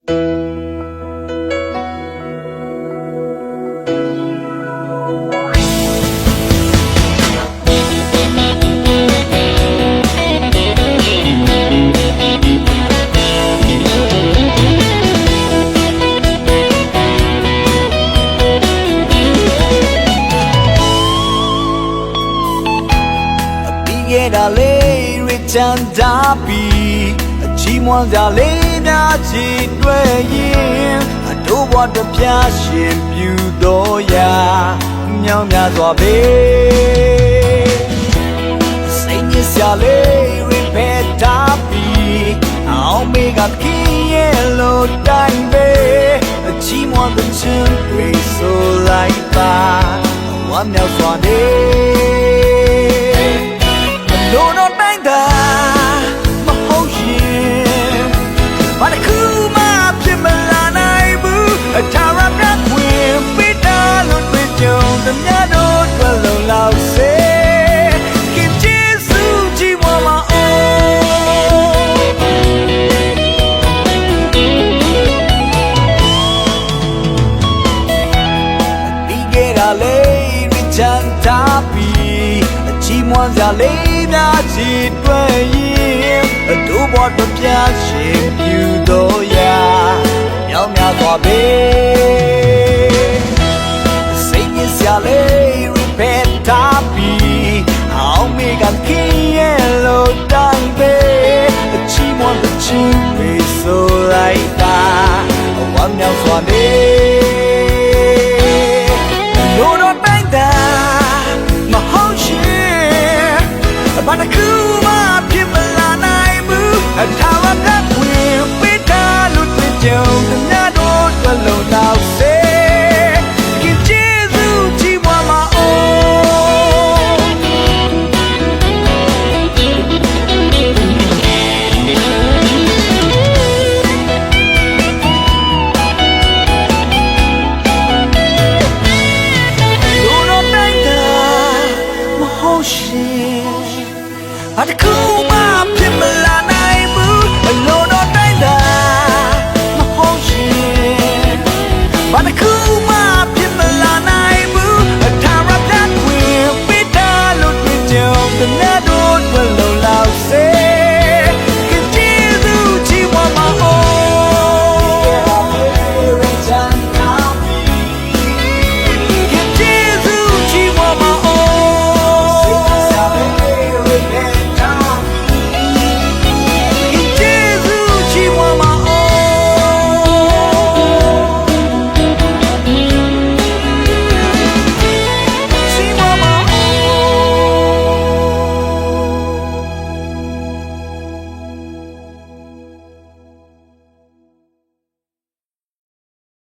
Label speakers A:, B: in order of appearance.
A: ပြီးခဲ့တာလေးရချန်တာပြီးအချီးမွမ်းကြလေး များချီတွေ့ရင်အတို့ဘဝတစ်ပြားရှင်ပြူတော်ရာမြောင်များစွာပဲစိတ်ညစ်စရာလေးရဖက်တာပြီးအောင်မေကခင်းရဲ့လို့တိုင်းပဲအချီးမွမ်းတဲ့ချင်းတွေဆိုလိုက်ပါဝမ်းမြောက်စွာနေ ချန်တာပြီးအချီးမွမ်းစရာလေးများချီတွေ့ရင်အတို့ဘောတစ်ပြားရှင်ပြူတော့ရာမြောင်များသွားပေစိတ်ညစ်စရာလေးရပက်တာပြီးအောင်မေကခင်းရဲ့လို့တိုင်းပဲအချီးမွမ်းတဲ့ချင်း I'd cool my